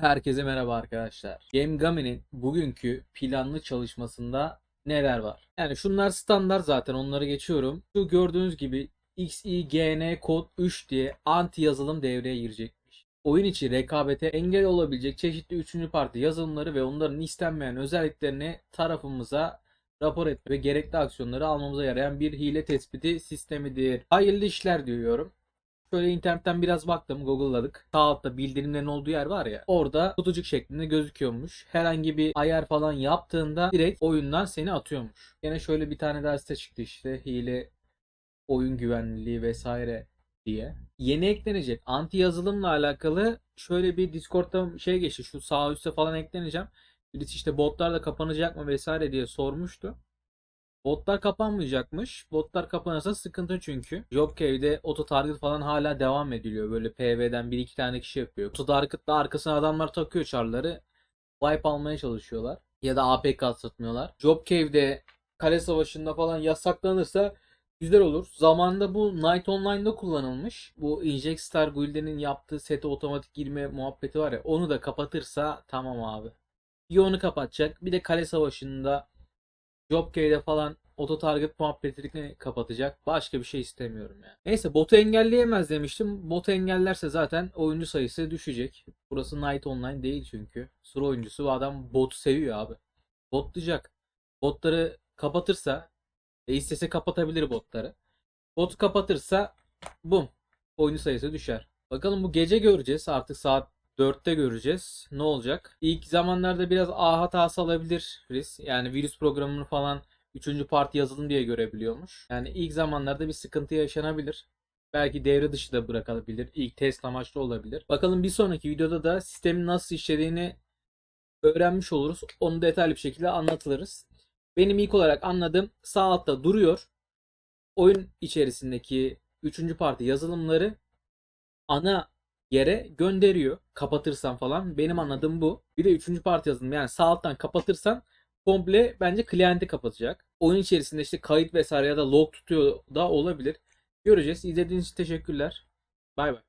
Herkese merhaba arkadaşlar. Gamegami'nin bugünkü planlı çalışmasında neler var? Yani şunlar standart zaten onları geçiyorum. Şu gördüğünüz gibi XIGN kod 3 diye anti yazılım devreye girecekmiş. Oyun içi rekabete engel olabilecek çeşitli üçüncü parti yazılımları ve onların istenmeyen özelliklerini tarafımıza rapor etme ve gerekli aksiyonları almamıza yarayan bir hile tespiti sistemidir. Hayırlı işler diyorum. Şöyle internetten biraz baktım, Google'ladık. Sağ altta bildirimlerin olduğu yer var ya. Orada kutucuk şeklinde gözüküyormuş. Herhangi bir ayar falan yaptığında direkt oyundan seni atıyormuş. Yine şöyle bir tane daha site çıktı işte. Hile, oyun güvenliliği vesaire diye. Yeni eklenecek anti yazılımla alakalı şöyle bir Discord'da şey geçti. Şu sağ üstte falan ekleneceğim. Birisi işte botlar da kapanacak mı vesaire diye sormuştu. Botlar kapanmayacakmış. Botlar kapanırsa sıkıntı çünkü. Jobcave'de auto target falan hala devam ediliyor. Böyle Pv'den bir iki tane kişi yapıyor. Auto target'la arkasına adamlar takıyor çarları. Wipe almaya çalışıyorlar. Ya da APK satmıyorlar. Jobcave'de kale savaşında falan yasaklanırsa güzel olur. Zamanında bu Night Online'da kullanılmış. Bu Inject Star Guild'in yaptığı sete otomatik girme muhabbeti var ya. Onu da kapatırsa tamam abi. Bir onu kapatacak. Bir de kale savaşında Jobcave'de falan auto target muhabbetini kapatacak. Başka bir şey istemiyorum yani. Neyse botu engelleyemez demiştim. Botu engellerse zaten oyuncu sayısı düşecek. Burası Night Online değil çünkü. Sur oyuncusu bu adam botu seviyor abi. Botlayacak. Botları kapatırsa e istese kapatabilir botları. Botu kapatırsa bum oyuncu sayısı düşer. Bakalım bu gece göreceğiz. Artık saat 4'te göreceğiz. Ne olacak? İlk zamanlarda biraz A hatası alabiliriz. Yani virüs programını falan 3. parti yazılım diye görebiliyormuş. Yani ilk zamanlarda bir sıkıntı yaşanabilir. Belki devre dışı da bırakabilir. İlk test amaçlı olabilir. Bakalım bir sonraki videoda da sistemin nasıl işlediğini öğrenmiş oluruz. Onu detaylı bir şekilde anlatılırız. Benim ilk olarak anladığım sağ altta duruyor. Oyun içerisindeki 3. parti yazılımları ana yere gönderiyor. Kapatırsan falan. Benim anladığım bu. Bir de üçüncü parti yazılım. Yani sağ alttan kapatırsan komple bence klienti kapatacak. Oyun içerisinde işte kayıt vesaire ya da log tutuyor da olabilir. Göreceğiz. İzlediğiniz için teşekkürler. Bay bay.